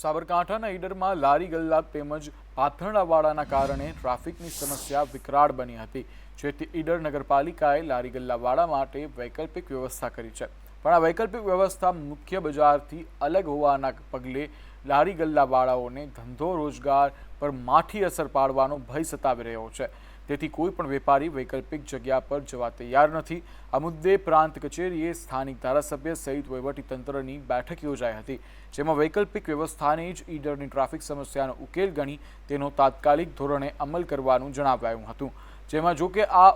સાબરકાંઠાના ઈડરમાં લારી ગલ્લા તેમજ પાથરણાવાળાના કારણે ટ્રાફિકની સમસ્યા વિકરાળ બની હતી. જેથી ઈડર નગરપાલિકાએ લારી ગલ્લાવાળા માટે વૈકલ્પિક વ્યવસ્થા કરી છે. પણ આ વૈકલ્પિક વ્યવસ્થા મુખ્ય બજારથી અલગ હોવાના પગલે લારી ગલ્લાવાળાઓને ધંધો રોજગાર પર માઠી અસર પાડવાનો ભય સતાવી રહ્યો છે. તેથી કોઈ પણ વેપારી વૈકલ્પિક જગ્યા પર જવા તૈયાર નથી. આ મુદ્દે પ્રાંત કચેરીએ સ્થાનિક ધારાસભ્ય સહિત વહીવટીતંત્રની બેઠક યોજાઈ હતી, જેમાં વૈકલ્પિક વ્યવસ્થાને જ ઈડરની ટ્રાફિક સમસ્યાનો ઉકેલ ગણી તેનો તાત્કાલિક ધોરણે અમલ કરવાનું જણાવાયું હતું. જેમાં જો કે આ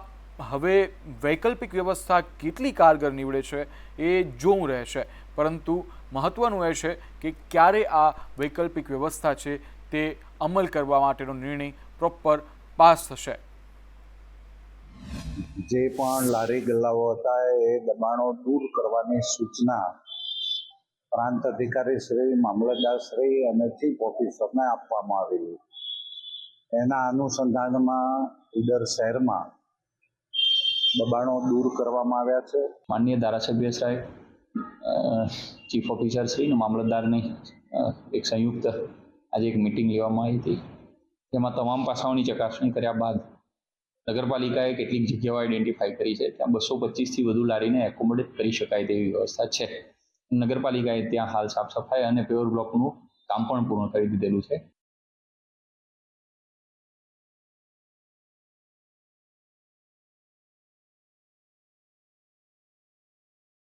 હવે વૈકલ્પિક વ્યવસ્થા કેટલી કારગર નીવડે છે એ જોવું રહેશે પરંતુ મહત્વનું એ છે કે ક્યારે આ વૈકલ્પિક વ્યવસ્થા છે તે અમલ કરવા માટેનો નિર્ણય પ્રોપર પાસ થશે. જે પણ લારી ગલ્લાઓ હતા એ દબાણો દૂર કરવાની સૂચના પ્રાંત અધિકારી શ્રી મામલતદાર શ્રી અને ચીફ ઓફિસરને આપવામાં આવેલી. એના અનુસંધાનમાં ઈડર શહેરમાં દબાણો દૂર કરવામાં આવ્યા છે. માનનીય ધારાસભ્ય સાહેબ ચીફ ઓફિસર શ્રી અને મામલતદારની એક સંયુક્ત આજે એક મિટિંગ લેવામાં આવી હતી. તેમાં તમામ પાસાઓની ચકાસણી કર્યા બાદ નગરપાલિકાએ કેટલીક જગ્યાઓ આઈડેન્ટિફાઈ કરી છે. ત્યાં બસો પચીસથી વધુ લારીને એકોમોડેટ કરી શકાય તેવી વ્યવસ્થા છે. નગરપાલિકાએ ત્યાં હાલ સાફ સફાઈ અને પેવર બ્લોકનું કામ પણ પૂર્ણ કરી દીધેલું છે.